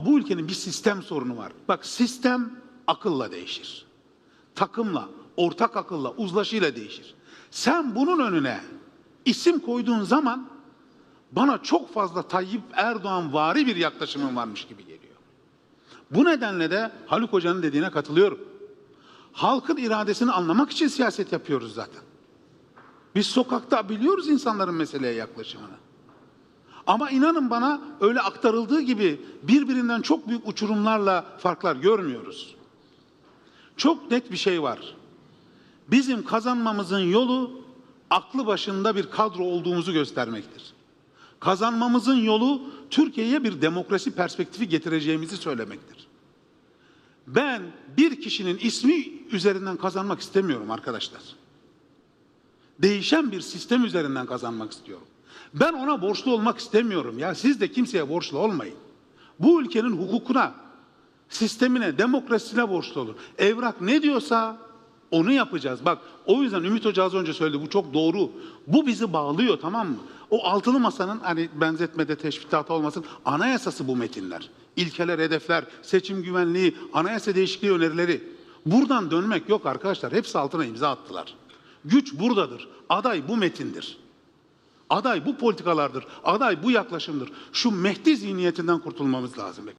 Bu ülkenin bir sistem sorunu var. Bak sistem akılla değişir. Takımla, ortak akılla, uzlaşıyla değişir. Sen bunun önüne isim koyduğun zaman bana çok fazla Tayyip Erdoğan vari bir yaklaşımın varmış gibi geliyor. Bu nedenle de Haluk Hoca'nın dediğine katılıyorum. Halkın iradesini anlamak için siyaset yapıyoruz zaten. Biz sokakta biliyoruz insanların meseleye yaklaşımını. Ama inanın bana öyle aktarıldığı gibi birbirinden çok büyük uçurumlarla farklar görmüyoruz. Çok net bir şey var. Bizim kazanmamızın yolu aklı başında bir kadro olduğumuzu göstermektir. Kazanmamızın yolu Türkiye'ye bir demokrasi perspektifi getireceğimizi söylemektir. Ben bir kişinin ismi üzerinden kazanmak istemiyorum arkadaşlar. Değişen bir sistem üzerinden kazanmak istiyorum. Ben ona borçlu olmak istemiyorum ya. Siz de kimseye borçlu olmayın. Bu ülkenin hukukuna, sistemine, demokrasisine borçlu olun. Evrak ne diyorsa onu yapacağız. Bak o yüzden Ümit Hoca az önce söyledi bu çok doğru. Bu bizi bağlıyor tamam mı? O altılı masanın hani benzetmede teşbihte hata olmasın anayasası bu metinler. İlkeler, hedefler, seçim güvenliği, anayasa değişikliği önerileri. Buradan dönmek yok arkadaşlar. Hepsi altına imza attılar. Güç buradadır. Aday bu metindir. Aday bu politikalardır. Aday bu yaklaşımdır. Şu Mehdi zihniyetinden kurtulmamız lazım.